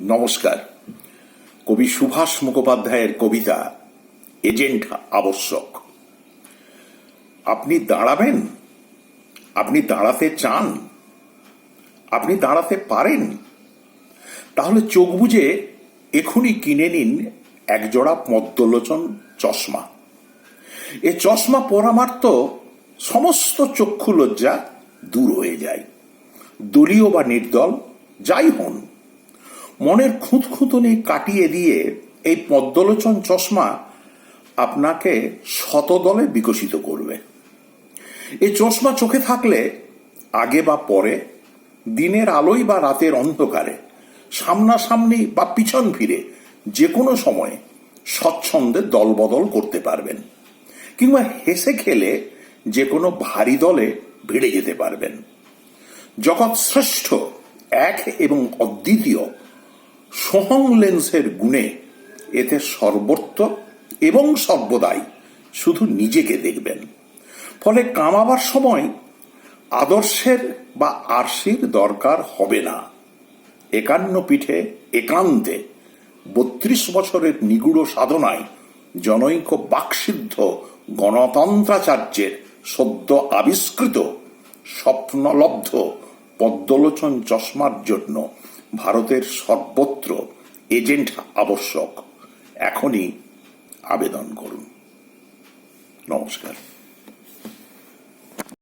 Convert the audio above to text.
নমস্কার। কবি সুভাষ মুখোপাধ্যায়ের কবিতা, এজেন্ট আবশ্যক। আপনি দাঁড়াবেন? আপনি দাঁড়াতে চান? আপনি দাঁড়াতে পারেন? তাহলে চোখ বুঝে এখনই কিনে নিন একজোড়া পদ্মলোচন চশমা। এ চশমা পরা মাত্র সমস্ত চক্ষু লজ্জা দূর হয়ে যায়। দলীয় বা নির্দল, যাই হন। মনের খুঁতখুঁতনি কাটিয়ে দিয়ে এই পদ্মলোচন চশমা আপনাকে শতদলে বিকশিত করবে। এই চশমা চোখে থাকলে, আগে বা পরে, দিনের আলোয় বা রাতের অন্ধকারে, সামনাসামনি বা পিছন ফিরে যে কোনো সময়ে স্বচ্ছন্দে দলবদল করতে পারবেন, কিংবা হেসে খেলে যে কোনো ভারী দলে ভিড়ে যেতে পারবেন। জগৎ শ্রেষ্ঠ, এক এবং অদ্বিতীয় সোহং লেন্সের গুণে এতে সর্বত্র এবং সর্বদাই শুধু নিজেকে দেখবেন। ফলে কামাবার সময় আদর্শের বা আরশির দরকার হবে না। একান্ন পিঠে একান্তে বত্রিশ বছরের নিগুড় সাধনায় জনৈক বাকসিদ্ধ গণতন্ত্রাচার্যের সদ্য আবিষ্কৃত স্বপ্নলব্ধ পদ্মলোচন চশমার জন্য ভারতের সর্বত্র এজেন্ট আবশ্যক। এখনই আবেদন করুন। নমস্কার।